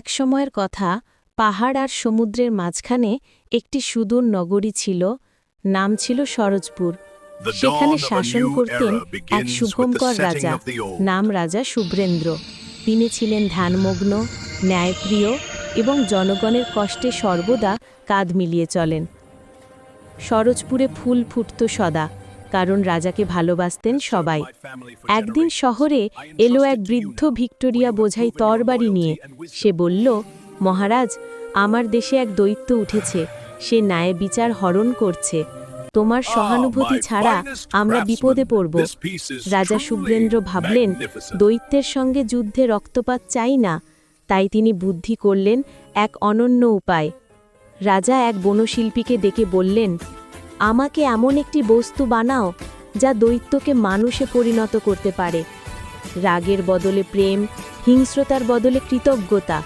এক সময়ের কথা পাহাড় আর সমুদ্রের মাঝখানে একটি সুদূর নগরী ছিল নাম ছিল সরোজপুর। সেখানে শাসন করতেন এক শুভঙ্কর রাজা. নাম রাজা শুভ্রেন্দ্র। তিনি ছিলেন ধ্যানমগ্ন ন্যায়প্রিয় এবং জনগণের কষ্টে সর্বদা কাঁধ মিলিয়ে চলেন। সরোজপুরে ফুল ফুটত সদা। কারণ রাজাকে ভালোবাসতেন সবাই। একদিন শহরে এলো এক বৃদ্ধ ভিক্টোরিয়া বোঝাই তরবারি নিয়ে। সে বলল মহারাজ আমার দেশে এক দৈত্য উঠেছে। সে ন্যায় বিচার হরণ করছে। তোমার সহানুভূতি ছাড়া আমরা বিপদে পড়ব। রাজা শুভ্রেন্দ্র ভাবলেন দৈত্যের সঙ্গে যুদ্ধে রক্তপাত চাই না। তাই তিনি বুদ্ধি করলেন এক অনন্য উপায়। রাজা এক বনশিল্পীকে ডেকে বললেন আমাকে এমন একটি বস্তু বানাও যা দৈত্যকে মানুষে পরিণত করতে পারে। রাগের বদলে প্রেম, হিংস্রতার বদলে কৃতজ্ঞতা।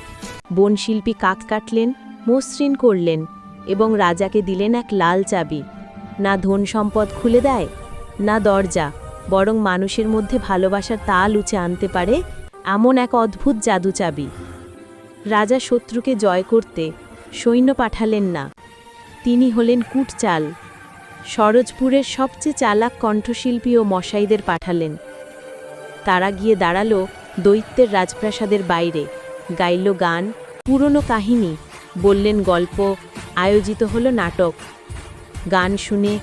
বনশিল্পী কাক কাটলেন, মসৃণ করলেন এবং রাজাকে দিলেন এক লাল চাবি। না ধন সম্পদ খুলে দেয়, না দরজা, বরং মানুষের মধ্যে ভালোবাসার তাল উঁচে আনতে পারে এমন এক অদ্ভুত জাদু চাবি। রাজা শত্রুকে জয় করতে সৈন্য পাঠালেন না। তিনি হলেন কুটচাল। সরোজপুরের সবচেয়ে চালাক কণ্ঠশিল্পী ও মশাইদের পাঠালেন। তারা গিয়ে দাঁড়াল দৈত্যের রাজপ্রাসাদের বাইরে, গাইল গান, পুরনো কাহিনী, বললেন গল্প, আয়োজিত হলো নাটক। গান শুনে